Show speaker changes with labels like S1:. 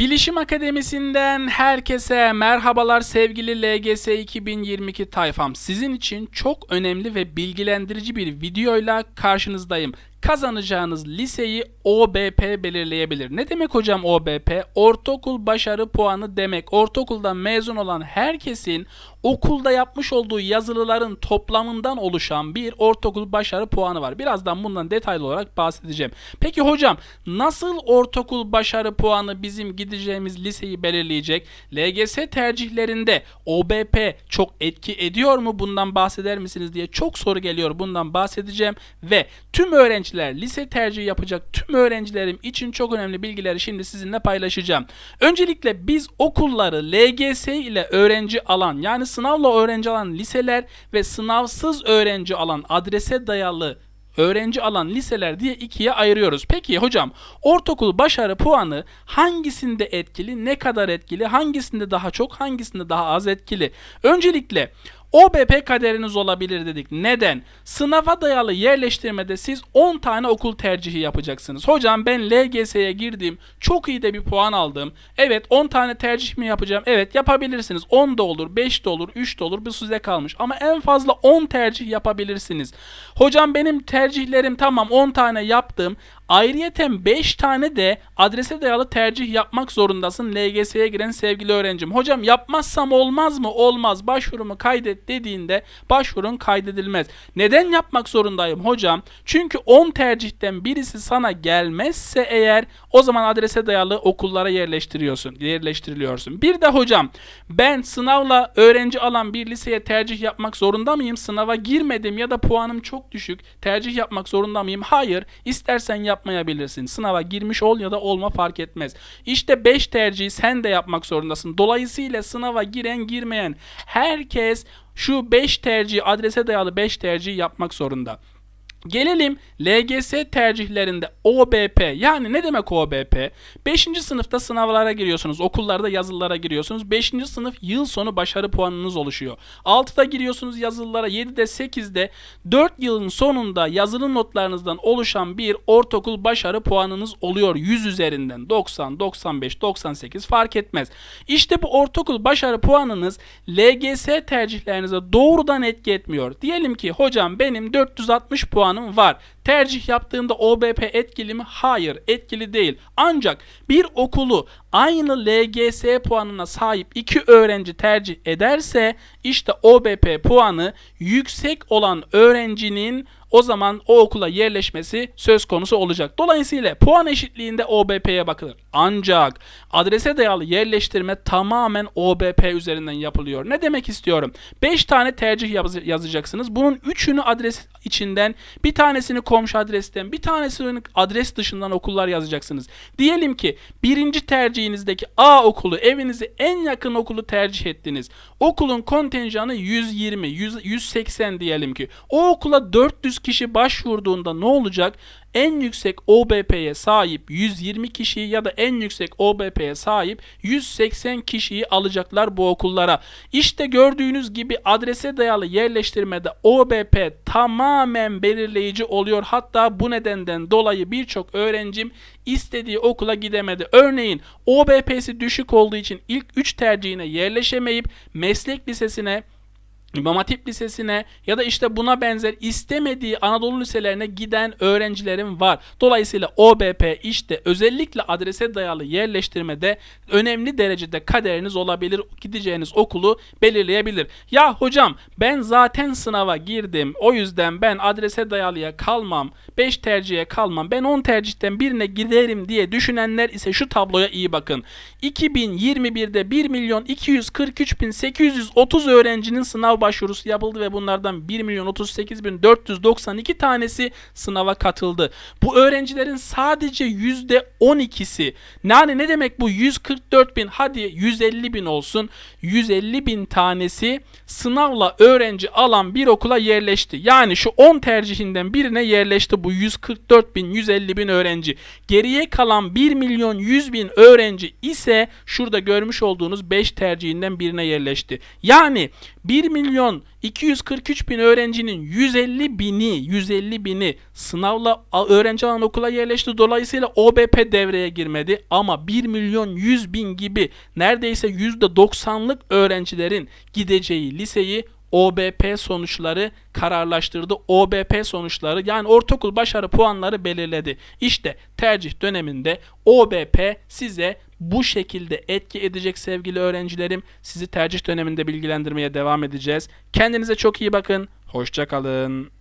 S1: Bilişim Akademisi'nden herkese merhabalar sevgili LGS 2022 tayfam. Sizin için çok önemli ve bilgilendirici bir videoyla karşınızdayım. Kazanacağınız liseyi OBP belirleyebilir. Ne demek hocam OBP? Ortaokul başarı puanı demek. Ortaokuldan mezun olan herkesin okulda yapmış olduğu yazılıların toplamından oluşan bir ortaokul başarı puanı var. Birazdan bundan detaylı olarak bahsedeceğim. Peki hocam nasıl ortaokul başarı puanı bizim gideceğimiz liseyi belirleyecek? LGS tercihlerinde OBP çok etki ediyor mu? Bundan bahseder misiniz diye çok soru geliyor. Bundan bahsedeceğim ve tüm öğrenciler lise tercihi yapacak tüm öğrencilerim için çok önemli bilgileri şimdi sizinle paylaşacağım. Öncelikle biz okulları LGS ile öğrenci alan yani sınavla öğrenci alan liseler ve sınavsız öğrenci alan adrese dayalı öğrenci alan liseler diye ikiye ayırıyoruz. Peki hocam ortaokul başarı puanı hangisinde etkili, ne kadar etkili, hangisinde daha çok, hangisinde daha az etkili? Öncelikle OBP kaderiniz olabilir dedik. Neden? Sınava dayalı yerleştirmede siz 10 tane okul tercihi yapacaksınız. Hocam ben LGS'ye girdim. Çok iyi de bir puan aldım. Evet 10 tane tercih mi yapacağım? Evet yapabilirsiniz. 10 da olur, 5 de olur, 3 de olur. Bu size kalmış. Ama en fazla 10 tercih yapabilirsiniz. Hocam benim tercihlerim tamam 10 tane yaptım. Ayrıyeten 5 tane de adrese dayalı tercih yapmak zorundasın LGS'ye giren sevgili öğrencim. Hocam yapmazsam olmaz mı? Olmaz. Başvurumu kaydet dediğinde başvurun kaydedilmez. Neden yapmak zorundayım hocam? Çünkü 10 tercihten birisi sana gelmezse eğer o zaman adrese dayalı okullara yerleştiriyorsun, yerleştiriliyorsun. Bir de hocam ben sınavla öğrenci alan bir liseye tercih yapmak zorunda mıyım? Sınava girmedim ya da puanım çok düşük. Tercih yapmak zorunda mıyım? Hayır. İstersen yapmayabilirsin. Sınava girmiş ol ya da olma fark etmez. İşte 5 tercihi sen de yapmak zorundasın. Dolayısıyla sınava giren girmeyen herkes şu 5 tercih adrese dayalı 5 tercih yapmak zorunda. Gelelim LGS tercihlerinde OBP yani ne demek OBP? 5. sınıfta sınavlara giriyorsunuz. Okullarda yazılılara giriyorsunuz. 5. sınıf yıl sonu başarı puanınız oluşuyor. 6'da giriyorsunuz yazılılara. 7'de 8'de 4 yılın sonunda yazılı notlarınızdan oluşan bir ortaokul başarı puanınız oluyor. 100 üzerinden 90, 95, 98 fark etmez. İşte bu ortaokul başarı puanınız LGS tercihlerinize doğrudan etki etmiyor. Diyelim ki hocam benim 460 puan puanım var. Tercih yaptığımda OBP etkili mi? Hayır, etkili değil. Ancak bir okulu aynı LGS puanına sahip iki öğrenci tercih ederse işte OBP puanı yüksek olan öğrencinin o zaman o okula yerleşmesi söz konusu olacak. Dolayısıyla puan eşitliğinde OBP'ye bakılır. Ancak adrese dayalı yerleştirme tamamen OBP üzerinden yapılıyor. Ne demek istiyorum? 5 tane tercih yaz yazacaksınız. Bunun 3'ünü adres içinden, bir tanesini komşu adresten, bir tanesini adres dışından okullar yazacaksınız. Diyelim ki birinci tercihinizdeki A okulu, evinize en yakın okulu tercih ettiniz. Okulun kontenjanı 120, 100, 180 diyelim ki. O okula 400 kişi başvurduğunda ne olacak? en yüksek OBP'ye sahip 120 kişiyi ya da en yüksek OBP'ye sahip 180 kişiyi alacaklar bu okullara. İşte gördüğünüz gibi adrese dayalı yerleştirmede OBP tamamen belirleyici oluyor. Hatta bu nedenden dolayı birçok öğrencim istediği okula gidemedi. Örneğin OBP'si düşük olduğu için ilk 3 tercihine yerleşemeyip meslek lisesine İmam Hatip Lisesi'ne ya da işte buna benzer istemediği Anadolu liselerine giden öğrencilerim var. Dolayısıyla OBP işte özellikle adrese dayalı yerleştirmede önemli derecede kaderiniz olabilir. Gideceğiniz okulu belirleyebilir. Ya hocam ben zaten sınava girdim. O yüzden ben adrese dayalıya kalmam. 5 tercihe kalmam. Ben 10 tercihten birine giderim diye düşünenler ise şu tabloya iyi bakın. 2021'de 1 milyon 243 bin 830 öğrencinin sınav başvurusu yapıldı ve bunlardan 1 milyon 38 bin 492 tanesi sınava katıldı. Bu öğrencilerin sadece %12'si yani ne demek bu 144 bin hadi 150 bin olsun 150 bin tanesi sınavla öğrenci alan bir okula yerleşti. Yani şu 10 tercihinden birine yerleşti bu 144 bin 150 bin öğrenci. Geriye kalan 1 milyon 100 bin öğrenci ise şurada görmüş olduğunuz 5 tercihinden birine yerleşti. Yani 1 milyon 243 bin öğrencinin 150 bini 150 bini sınavla öğrenci alan okula yerleşti. Dolayısıyla OBP devreye girmedi. Ama 1 milyon 100 bin gibi neredeyse %90'lık öğrencilerin gideceği liseyi OBP sonuçları kararlaştırdı. OBP sonuçları yani ortaokul başarı puanları belirledi. İşte tercih döneminde OBP size bu şekilde etki edecek sevgili öğrencilerim. Sizi tercih döneminde bilgilendirmeye devam edeceğiz. Kendinize çok iyi bakın. Hoşçakalın.